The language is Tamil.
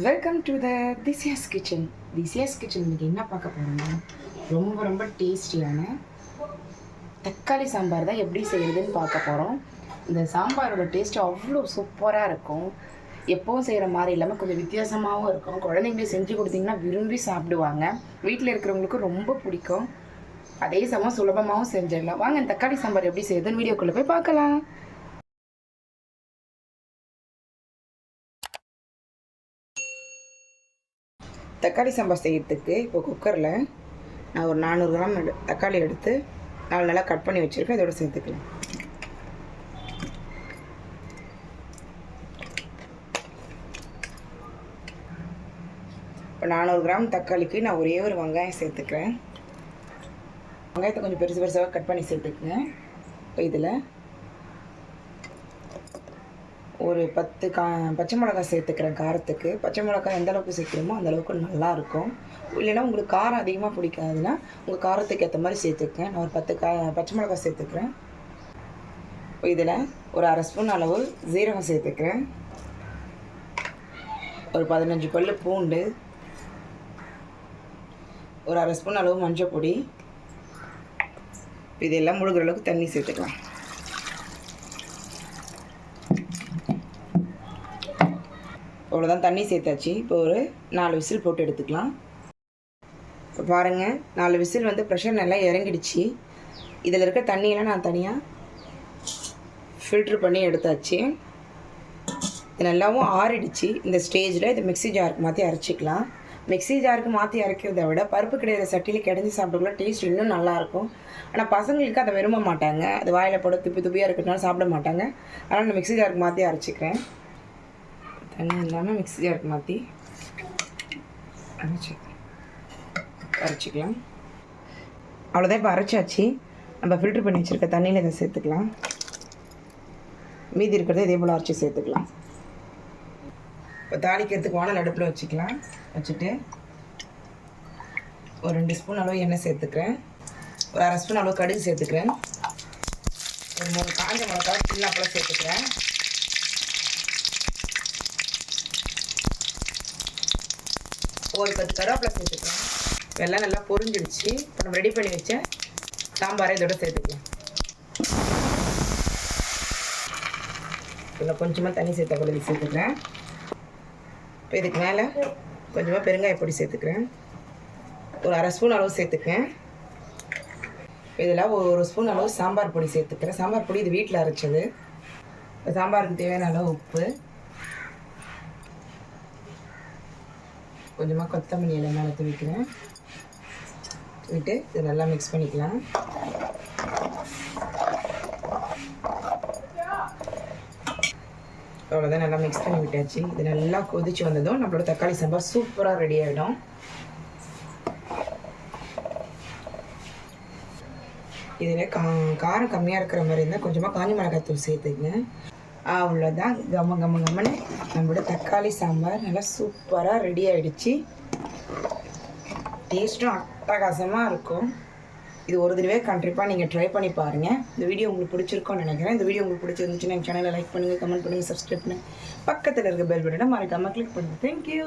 வெல்கம் டு த திசியாஸ் கிச்சன் திசியாஸ் கிச்சன் இன்றைக்கி என்ன பார்க்க போகிறோம்னா ரொம்ப ரொம்ப டேஸ்டியான தக்காளி சாம்பார் தான் எப்படி செய்கிறதுன்னு பார்க்க போகிறோம் இந்த சாம்பாரோட டேஸ்ட் அவ்வளோ சூப்பராக இருக்கும். எப்போவும் செய்கிற மாதிரி இல்லாமல் கொஞ்சம் வித்தியாசமாகவும் இருக்கும். குழந்தைங்களே செஞ்சு கொடுத்தீங்கன்னா விரும்பி சாப்பிடுவாங்க. வீட்டில் இருக்கிறவங்களுக்கும் ரொம்ப பிடிக்கும். அதே சமயம் சுலபமாகவும் செஞ்சிடலாம். வாங்க இந்த தக்காளி சாம்பார் எப்படி செய்யுதுன்னு வீடியோக்குள்ளே போய் பார்க்கலாம். தக்காளி சாம்பார் செய்யறதுக்கு இப்போ குக்கரில் நான் ஒரு நானூறு கிராம் தக்காளி எடுத்து நாலு நல்லா கட் பண்ணி வச்சுருக்கேன். இதோட சேர்த்துக்கலாம். இப்போ நானூறு கிராம் தக்காளிக்கு நான் ஒரே ஒரு வெங்காயம் சேர்த்துக்கிறேன். வெங்காயத்தை கொஞ்சம் பெருசு பெருசாக கட் பண்ணி சேர்த்துக்குங்க. இப்போ இதில் ஒரு பத்து கா பச்சை மிளகாய் சேர்த்துக்கிறேன் காரத்துக்கு. பச்சை மிளகாய் எந்த அளவுக்கு சேர்க்குறோமோ அந்த அளவுக்கு நல்லாயிருக்கும். இல்லைன்னா உங்களுக்கு காரம் அதிகமாக பிடிக்காதுன்னா உங்கள் காரத்துக்கு ஏற்ற மாதிரி சேர்த்துக்கேன் நான் ஒரு பத்து கா பச்சை மிளகாய் சேர்த்துக்கிறேன். இதில் ஒரு அரை ஸ்பூன் அளவு ஜீரகம் சேர்த்துக்கிறேன். ஒரு பதினஞ்சு பல் பூண்டு. ஒரு அரை ஸ்பூன் அளவு மஞ்சள் பொடி இதெல்லாம் முழுகிற அளவுக்கு தண்ணி சேர்த்துக்கலாம். அவ்வளோதான் தண்ணி சேர்த்தாச்சு. இப்போ ஒரு நாலு விசில் போட்டு எடுத்துக்கலாம். இப்போ பாருங்கள் நாலு விசில் வந்து ப்ரெஷர் நல்லா இறங்கிடுச்சு. இதில் இருக்க தண்ணியெல்லாம் நான் தனியாக ஃபில்ட்ரு பண்ணி எடுத்தாச்சு. இது நல்லாவும் ஆறிடுச்சு. இந்த ஸ்டேஜில் இது மிக்ஸி ஜாருக்கு மாற்றி அரைச்சிக்கலாம். மிக்ஸி ஜாருக்கு மாற்றி அரைக்கிறத விட பருப்பு கிடையாது சட்டியில் கிடஞ்சி சாப்பிட்டக்குள்ள டேஸ்ட் இன்னும் நல்லாயிருக்கும் ஆனால் பசங்களுக்கு அதை விரும்ப மாட்டாங்க. அது வாயில் போட துப்பி துப்பியாக இருக்கிறதுனால சாப்பிட மாட்டாங்க. அதனால் நான் மிக்ஸி ஜாருக்கு மாற்றி அரைச்சிக்கிறேன். தண்ணி இல்லாமல் மிக்ஸி ஜாருக்கு மாற்றி அரைச்சி அரைச்சிக்கலாம். அவ்வளோதான் இப்போ அரைச்சாச்சு. நம்ம ஃபில்ட்ரு பண்ணி வச்சுருக்க தண்ணியில் இதை சேர்த்துக்கலாம். மீதி இருக்கிறத இதே போல் அரைச்சி சேர்த்துக்கலாம். இப்போ தாளிக்கிறதுக்கு வானல் அடுப்பில் வச்சுக்கலாம். வச்சுட்டு ஒரு ரெண்டு ஸ்பூன் அளவு எண்ணெய் சேர்த்துக்கிறேன். ஒரு அரை ஸ்பூன் அளவு கடுகு சேர்த்துக்கிறேன். ஒரு மூணு காஞ்ச மிளகா சின்ன அப்பளம் சேர்த்துக்கிறேன். ஒரு பத்து கருவேப்பிலை சேர்த்துக்கலாம். வெள்ளம் நல்லா பொரிஞ்சிடுச்சு. இப்போ நம்ம ரெடி பண்ணி வச்ச சாம்பாரை இதோட சேர்த்துக்கலாம். இதில் கொஞ்சமாக தண்ணி சேர்த்த கூட சேர்த்துக்கிறேன். இப்போ இதுக்கு மேலே கொஞ்சமாக பெருங்காய பொடி சேர்த்துக்கிறேன். ஒரு அரை ஸ்பூன் அளவு சேர்த்துக்கேன் இதில் ஒரு ஸ்பூன் அளவு சாம்பார் பொடி சேர்த்துக்கிறேன். சாம்பார் பொடி இது வீட்டில் அரைச்சது. சாம்பாருக்கு தேவையான அளவு உப்பு. கொஞ்சமாக கொத்தமல்லி இலை மேலே துவிக்கிறேன். தூவிட்டு இது நல்லா மிக்ஸ் பண்ணிக்கலாம். அவ்வளோதான் நல்லா மிக்ஸ் பண்ணி விட்டாச்சு. இது நல்லா கொதிச்சு வந்ததும் நம்மளோட தக்காளி சாம்பார் சூப்பராக ரெடி ஆகிடும் இதில் கா காரம் கம்மியாக இருக்கிற மாதிரி இருந்தால் கொஞ்சமாக காஞ்சி மிளகாய் தூள் சேர்த்துக்குங்க அவ்வளோதான் கம கம கமன்னு நம்மளோட தக்காளி சாம்பார் நல்லா சூப்பராக ரெடி ஆகிடுச்சு டேஸ்ட்டும் அட்டகாசமாக இருக்கும். இது ஒரு தடவை கண்டிப்பாக நீங்கள் ட்ரை பண்ணி பாருங்கள் இந்த வீடியோ உங்களுக்கு பிடிச்சிருக்கோன்னு நினைக்கிறேன். இந்த வீடியோ உங்களுக்கு பிடிச்சிருந்துச்சுன்னா எங்கள் சேனலை லைக் பண்ணுங்கள் கமெண்ட் பண்ணுங்கள் சப்ஸ்கிரைப் பண்ணுங்கள் பக்கத்தில் இருக்க பெல் பட்டனை மறக்காமல் கிளிக் பண்ணுங்கள் தேங்க்யூ